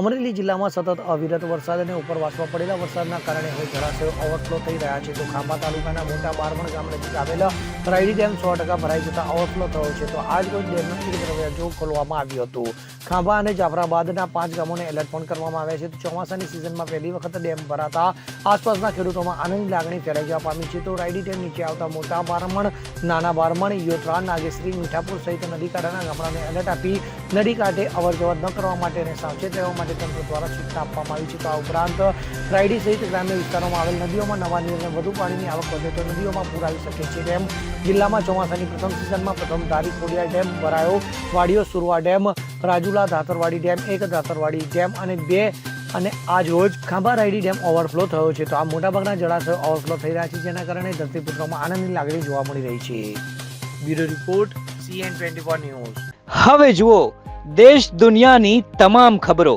અમરેલી જિલ્લામાં સતત અવિરત વરસાદ અને ઉપરવાસમાં પડેલા વરસાદના કારણે હવે જળાશયો ઓવરફ્લો થઈ રહ્યા છે. તો ખાંભા તાલુકાના મોટા બારમણ ગામ નજીક આવેલા રાયડી ડેમ સો ટકા ભરાઈ જતા ઓવરફ્લો થયો છે. તો આજ રોજ ડેમનું એક દરવાજો ખોલવામાં આવ્યો હતો. ખાંભા અને જાફરાબાદના પાંચ ગામોને એલર્ટ પણ કરવામાં આવ્યા છે. તો ચોમાસાની સિઝનમાં પહેલી વખત ડેમ ભરાતા આસપાસના ખેડૂતોમાં આનંદની લાગણી ફેલાઈ જવા પામી છે. તો રાયડી ડેમ નીચે આવતા મોટા બારમણ, નાના બારમણ યોત્રા નાગેશ્રી, મીઠાપુર સહિત નદી કાંઠાના ગામડાને એલર્ટ આપી નદી કાંઠે અવર જવર ન કરવા માટે અને સાવચેત રહેવા માટે તંત્ર દ્વારા સૂચના આપવામાં આવી છે. તો આ ઉપરાંત રાયડી સહિત ગ્રામ્ય વિસ્તારોમાં આવેલ નદીઓમાં નવા નીરને વધુ પાણીની આવક વધે તો નદીઓમાં પૂર આવી શકે છે. તેમ જિલ્લામાં ચોમાસાની પ્રથમ સિઝનમાં પ્રથમ ધારી ખોડિયાર ડેમ ભરાયો. વાડીઓ સુરવા ડેમ રાજુલા ધાતરવાડી ડેમ એક ધાતરવાડી ડેમ અને બે અને આજ રોજ ખાંભા રાયડી ડેમ ઓવરફ્લો થયો છે. તો આ મોટાભાગના જળાશયો ઓવરફ્લો થઈ રહ્યા છે. જેના કારણે ધરતીપુત્રોમાં આનંદની લાગણી જોવા મળી રહી છે. Bureau report CN twenty four news હવે જુઓ દેશ દુનિયાની તમામ ખબરો.